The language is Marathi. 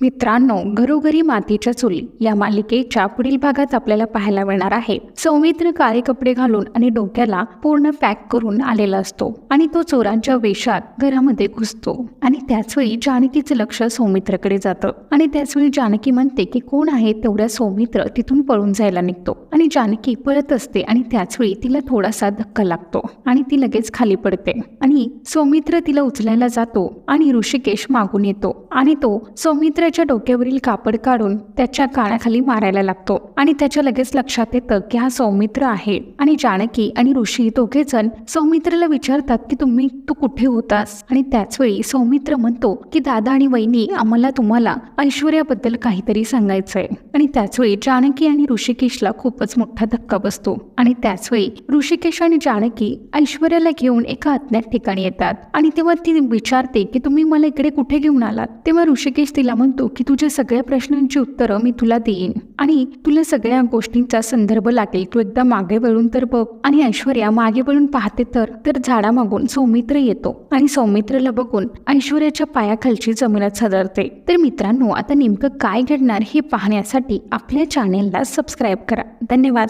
मित्रांनो घरोघरी मातीच्या चुली या मालिकेच्या पुढील भागात आपल्याला पाहायला मिळणार आहे. सौमित्र काळे कपडे घालून आणि डोक्याला पूर्ण पॅक करून आलेला असतो आणि तो चोरांच्या वेशात घरामध्ये घुसतो. आणि त्याचवेळी जानकीचं लक्ष सौमित्रकडे जातं. आणि त्याचवेळी जानकी म्हणते की कोण आहे तेवढ्या सौमित्र तिथून पळून जायला निघतो. आणि जानकी पळत असते आणि त्याचवेळी तिला थोडासा धक्का लागतो आणि ती लगेच खाली पडते. आणि सौमित्र तिला उचलायला जातो आणि ऋषिकेश मागून येतो आणि तो सौमित्र त्याच्या डोक्यावरील कापड काढून त्याच्या कानाखाली मारायला लागतो. आणि त्याच्या लगेच लक्षात येतं की हा सौमित्र आहे. आणि जानकी आणि ऋषी दोघे जण सौमित्रला विचारतात की तुम्ही तू कुठे होतास? आणि त्याच वेळी सौमित्र म्हणतो की दादा आणि वहिनी आम्हाला तुम्हाला ऐश्वर्याबद्दल काहीतरी सांगायचंय. आणि त्याचवेळी जानकी आणि ऋषिकेशला खूपच मोठा धक्का बसतो. आणि त्याचवेळी ऋषिकेश आणि जानकी ऐश्वर्याला घेऊन एका अज्ञात ठिकाणी येतात. आणि तेव्हा ती विचारते की तुम्ही मला इकडे कुठे घेऊन आलात? तेव्हा ऋषिकेश तिला म्हणतो की तुझ्या सगळ्या प्रश्नांची उत्तरं मी तुला देईन. आणि तुला सगळ्या गोष्टींचा संदर्भ लागेल. तू एकदा मागे वळून तर बघ. आणि ऐश्वर्या मागे वळून पाहते तर तर झाडामागून सौमित्र येतो. आणि सौमित्रला बघून ऐश्वर्याच्या पायाखालची जमिनात सदरते. तर मित्रांनो आता नेमकं काय घडणार हे पाहण्यासाठी आपल्या चॅनेलला सबस्क्राईब करा. धन्यवाद.